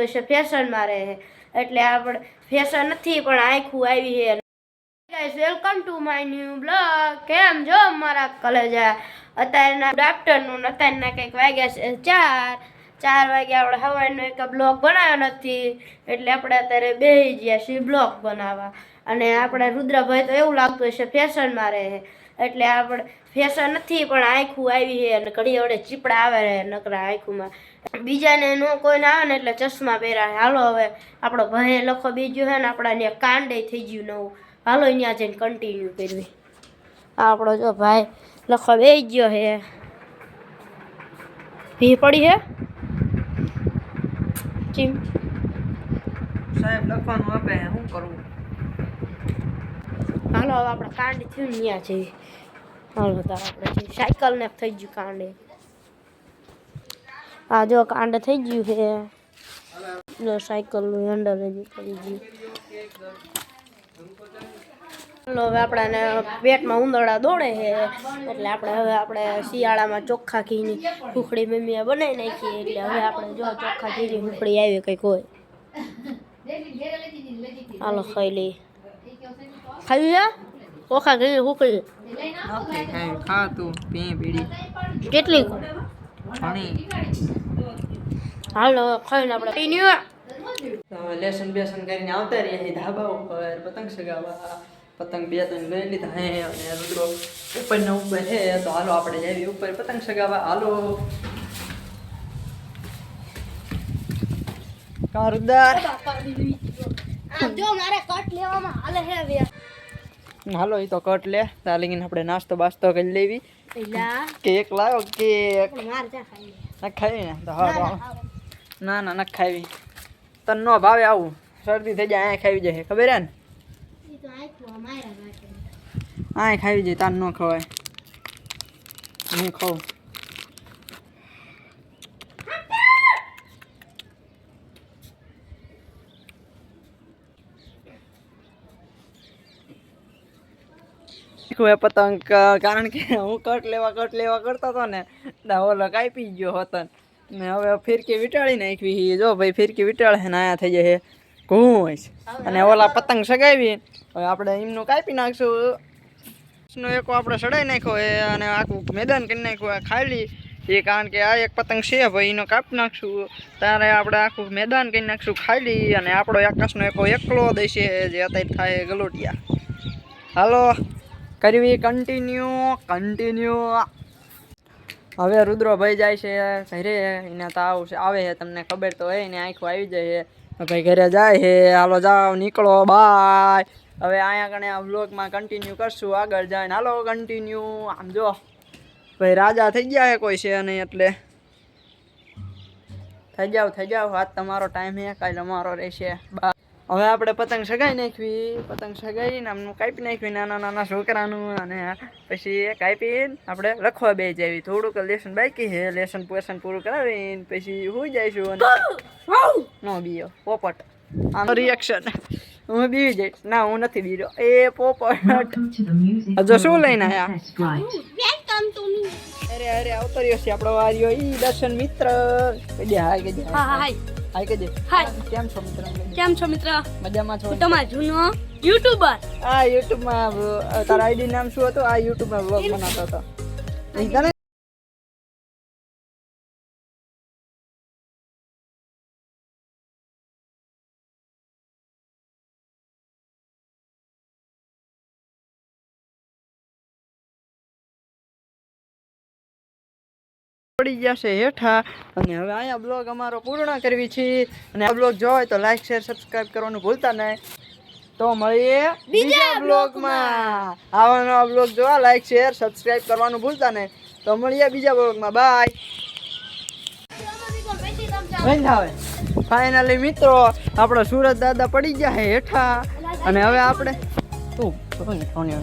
લાગતું છે ફેશનમાં રહે એટલે આપણે ફેશન નથી, પણ આખું આવી છે. Guys welcome to my new blog કેમ જો મારા કલેજા? અત્યારના આફ્ટરનૂન અત્યારના કંઈક વાગ્યા છે, ચાર. ચાર વાગ્યા આપણે હવાનો એક બ્લોગ બનાવ્યો નથી. એટલે આપણે અત્યારે બે ગયા છીએ બ્લોગ બનાવવા. અને આપણે રુદ્રભાઈ તો એવું લાગતું હશે ફેશનમાં રહે એટલે આપણે ફેશન નથી, પણ આખું આવી છે અને ઘડી વડે ચીપડા આવે છે નકરા આખુંમાં. બીજાને નો કોઈને આવે ને એટલે ચશ્મા પહેરા હાલો હવે આપણો ભાઈ લખો બીજું છે ને આપણા ત્યાં કાંડે થઈ ગયું નવું. હાલો અહીંયા જઈને કન્ટિન્યુ કરવી. આપણો જો ભાઈ લખો બે ગયો હે. ભી પડી હે? ચીમ. સાહેબ લખવાનું આપે, શું કરવું? હાલો હવે આપણે કાંડ થયું ત્યાં જઈએ. હાલો તાર આપણે છે સાયકલ ને થઈ ગયું કાંડે આ જો કાંડ થઈ ગયું છે. જો સાયકલનું હેન્ડલ હજી કરી ગયું. હાલો, હવે આપણાને પેટમાં ઉંદરડા દોડે છે. એટલે આપણે હવે આપણે શિયાળામાં ચોખ્ખા ઘીની હુખડી મમ્મીએ બનાવી નાખીએ એટલે હવે આપણે જો ચોખ્ખા ઘીની હુખડી આવી કંઈક હોય. હાલો, ખાઈ લઈએ. ખાઈ જા ચોખા ઘીની હુખડી નથી ખાઈ ખા તું પી બીડી કેટલી ઘણી હાલો ખાઈને આપણે કન્ટિન્યુ હવે લેસન બેસન કરીને આવતા રહ્યા છીએ ધાબા ઉપર પતંગ સગાવા પતંગ બે ત્રણ લઈ લીધા હે અને રુદ્રો ઉપર ને ઉપર હે તો હાલો આપણે જઈએ ઉપર પતંગ સગાવા હાલો કા રુદ્ર જો મારે કટ લેવામાં હાલે હે હવે હાલો એ તો કટ લે. તાર લગીને આપણે નાસ્તો બાસ્તો કરી લેવી. કેક લાવો કેક? ના ખાવી ને? તો હા. ના ના ના ખાવી. તન નો ભાવે આવું. શરદી થઈ જાય અહીંયા ખાવી જાય. ખબર હે ને? અહીંયા ખાવી જાય તાર ન ખવાય. હું ખાઉં. શીખવું પતંગ કારણ કે હું કટ લેવા કટ લેવા કરતો હતો ને ઓલો કાપી ગયો હતો. ને હવે ફિરકી વીટાળી નાખવી જો ભાઈ, ફિરકી વીટાળે ને આયા થઈ જાય ઘૂંસ. અને ઓલા પતંગ સગાવી. હવે આપણે એમનું કાપી નાખશું. નો એક આપણે સડાઈ નાખ્યો એ અને આખું મેદાન કરી નાખ્યું આ ખાલી. એ કારણ કે આ એક પતંગ છે ભાઈ, એનો કાપી નાખશું. ત્યારે આપણે આખું મેદાન કરી નાખશું ખાલી. અને આપણો આકાશનો એકો એકલો દેશે જે અત્યારે થાય ગલોટિયા. હાલો. કરવી કન્ટિન્યુ કન્ટિન્યુ હવે રુદ્રો ભાઈ જાય છે ઘરે, એને તાવ છે, આવે છે, તમને ખબર તો હોય ને, આંખો આવી જાય છે. ભાઈ ઘરે જાય છે, હાલો જાઓ, નીકળો બાય હવે અહીંયા કણે આ બ્લોગમાં કન્ટિન્યુ કરશું, આગળ જાય હાલો કન્ટિન્યુ આમ જો, ભાઈ રાજા થઈ ગયા છે કોઈ છે નહીં એટલે. થઈ જાવ થઈ જાવ આજ તમારો ટાઈમ છે, કાલે અમારો રહેશે. બા હવે આપણે પતંગ સગાઈ નાખવી પતંગ સગાઈ નામનું કાપી નાખવી નાના નાના છોકરાનું અને પછી કાપીને આપણે લખવા બે જાવી. થોડુંક લેસન બાકી છે લેસન પોસન પૂરું કરાવીને પછી હું જઈશું અને નો બીયો પોપટ. આનો રિએક્શન હું બીવી જઈશ. ના હું નથી બીજો એ પોપટ. હજુ શું લઈને આયા? અરે અરે આવતો રહ્યો છે આપણો વાર્યો ઈ દર્શન મિત્ર. કજે હાય કજે હા હા હાય. હાય કજે હાય. કેમ છો મિત્ર? કેમ છો મિત્ર? મજામાં છો? તમારો જૂનો યુટ્યુબર. આ યુટ્યુબમાં તારા આઈડી નામ શું હતું? આ યુટ્યુબમાં vlog બનાવતો હતો. ઈ ગયા પડી જશે હેઠા. અને હવે અહીંયા બ્લોગ અમારો પૂર્ણ કરવી છે. અને આ બ્લોગ જોવો તો લાઈક શેર સબસ્ક્રાઇબ કરવાનું ભૂલતા નહીં. તો મળીએ બીજા બ્લોગમાં આવાનો બ્લોગ જોવા લાઈક શેર સબસ્ક્રાઈબ કરવાનું ભૂલતા નહીં. તો મળીએ બીજા બ્લોગમાં બાય ફાઇનલી મિત્રો આપણો સુરત દાદા પડી ગયા છે હેઠા. અને હવે આપણે તું ફોન